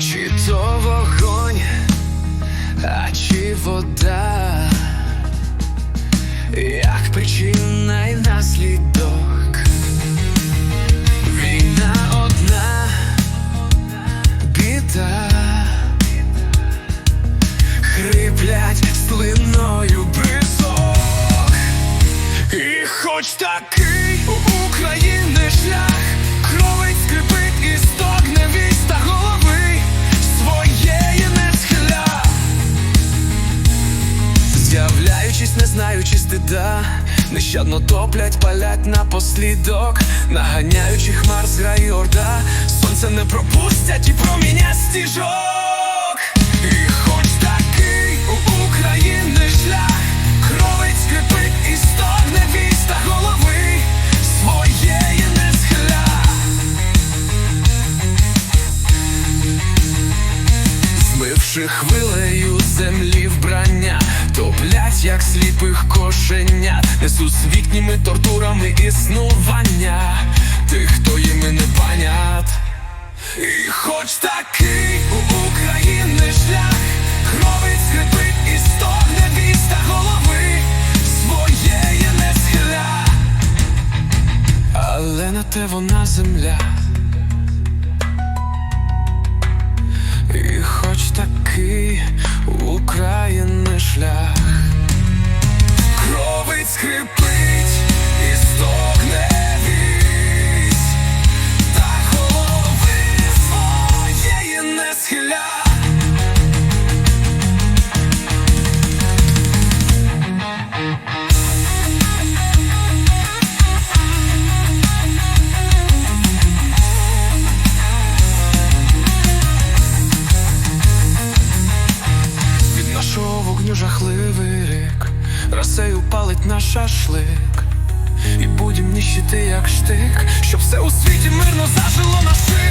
чи то вогонь, а чи вода, як причина й наслідок, війна одна біда, хриплять слиною пісок, і хоч так. З'являючись, не знаючи стида, нещадно топлять, палять напослідок, наганяючи хмар зграє орда, сонце не пропустять і проміня стіжок. І хоч такий у України шлях, кровить скрипить і стогне голови своєї не схиля. Змивши хвилею землі вбрання, топлять, як сліпих кошенят, несуть з вікніми тортурами існування. Тих, хто їми не панят. І хоч такий у України шлях, кровить скрипить і стогне вісь голови. Своєї не але на те вона земля. Шлях, кровить скрипить вогню жахливий рік, Расею палить наш шашлик, і будем ніщити, як штик, щоб все у світі мирно зажило на шик.